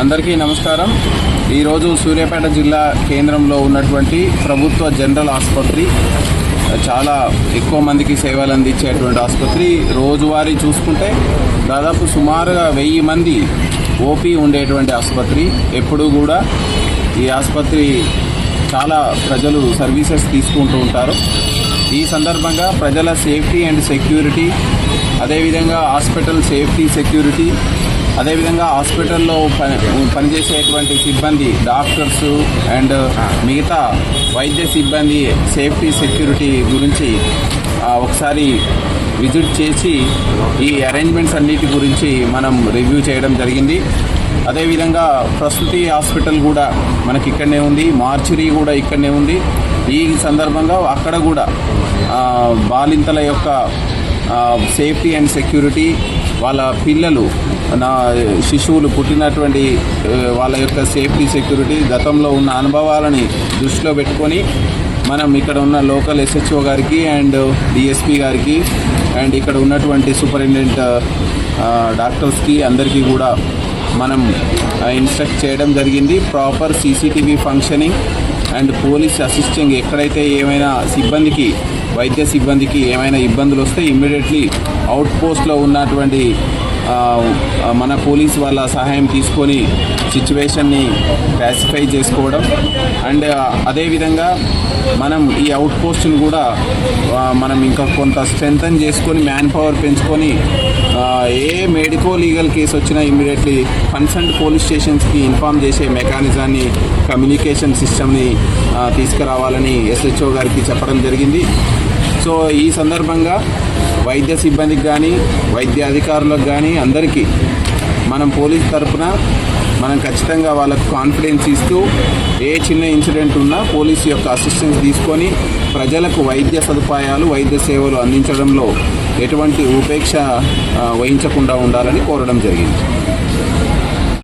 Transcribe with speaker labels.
Speaker 1: అందరికీ నమస్కారం. ఈరోజు సూర్యాపేట జిల్లా కేంద్రంలో ఉన్నటువంటి ప్రభుత్వ జనరల్ ఆసుపత్రి చాలా ఎక్కువ మందికి సేవలు అందించేటువంటి ఆసుపత్రి. రోజువారీ చూసుకుంటే దాదాపు సుమారుగా వెయ్యి మంది ఓపీ ఉండేటువంటి ఆసుపత్రి. ఎప్పుడూ కూడా ఈ ఆసుపత్రి చాలా ప్రజలు సర్వీసెస్ తీసుకుంటూ ఉంటారు. ఈ సందర్భంగా ప్రజల సేఫ్టీ అండ్ సెక్యూరిటీ అదేవిధంగా హాస్పిటల్ సేఫ్టీ సెక్యూరిటీ అదేవిధంగా హాస్పిటల్లో పని పనిచేసేటువంటి సిబ్బంది డాక్టర్స్ అండ్ మిగతా వైద్య సిబ్బంది సేఫ్టీ సెక్యూరిటీ గురించి ఒకసారి విజిట్ చేసి ఈ అరేంజ్మెంట్స్ అన్నిటి గురించి మనం రివ్యూ చేయడం జరిగింది. అదేవిధంగా ప్రస్తుతి హాస్పిటల్ కూడా మనకి ఇక్కడనే ఉంది. మార్చురీ కూడా ఇక్కడనే ఉంది. ఈ సందర్భంగా అక్కడ కూడా బాలింతల యొక్క సేఫ్టీ అండ్ సెక్యూరిటీ వాళ్ళ పిల్లలు నా శిశువులు పుట్టినటువంటి వాళ్ళ యొక్క సేఫ్టీ సెక్యూరిటీ గతంలో ఉన్న అనుభవాలని దృష్టిలో పెట్టుకొని మనం ఇక్కడ ఉన్న లోకల్ ఎస్హెచ్ఓ గారికి అండ్ డిఎస్పి గారికి అండ్ ఇక్కడ ఉన్నటువంటి సూపరింటెండెంట్ డాక్టర్స్కి అందరికీ కూడా మనం ఇన్స్ట్రక్ట్ చేయడం జరిగింది. Proper CCTV functioning and police assisting ఎక్కడైతే ఏమైనా సిబ్బందికి వైద్య సిబ్బందికి ఏమైనా ఇబ్బందులు వస్తే ఇమ్మీడియట్లీ అవుట్ పోస్ట్లో ఉన్నటువంటి మన పోలీస్ వాళ్ళ సహాయం తీసుకొని సిచ్యువేషన్ని క్లాసిఫై చేసుకోవడం. అండ్ అదేవిధంగా మనం ఈ అవుట్ పోస్ట్ని కూడా మనం ఇంకా కొంత స్ట్రెంగ్తన్ చేసుకొని మ్యాన్ పవర్ పెంచుకొని ఏ మెడికో లీగల్ కేసు వచ్చినా ఇమీడియట్లీ కన్సర్న్ పోలీస్ స్టేషన్స్కి ఇన్ఫామ్ చేసే మెకానిజాన్ని కమ్యూనికేషన్ సిస్టమ్ని తీసుకురావాలని ఎస్హెచ్ఓ గారికి చెప్పడం జరిగింది. సో ఈ సందర్భంగా వైద్య సిబ్బందికి కానీ వైద్య అధికారులకు కానీ అందరికీ మనం పోలీస్ తరఫున మనం ఖచ్చితంగా వాళ్ళకు కాన్ఫిడెన్స్ ఇస్తూ ఏ చిన్న ఇన్సిడెంట్ ఉన్నా పోలీసు యొక్క అసిస్టెన్స్ తీసుకొని ప్రజలకు వైద్య సదుపాయాలు వైద్య సేవలు అందించడంలో ఎటువంటి ఉపేక్ష వహించకుండా ఉండాలని కోరడం జరిగింది.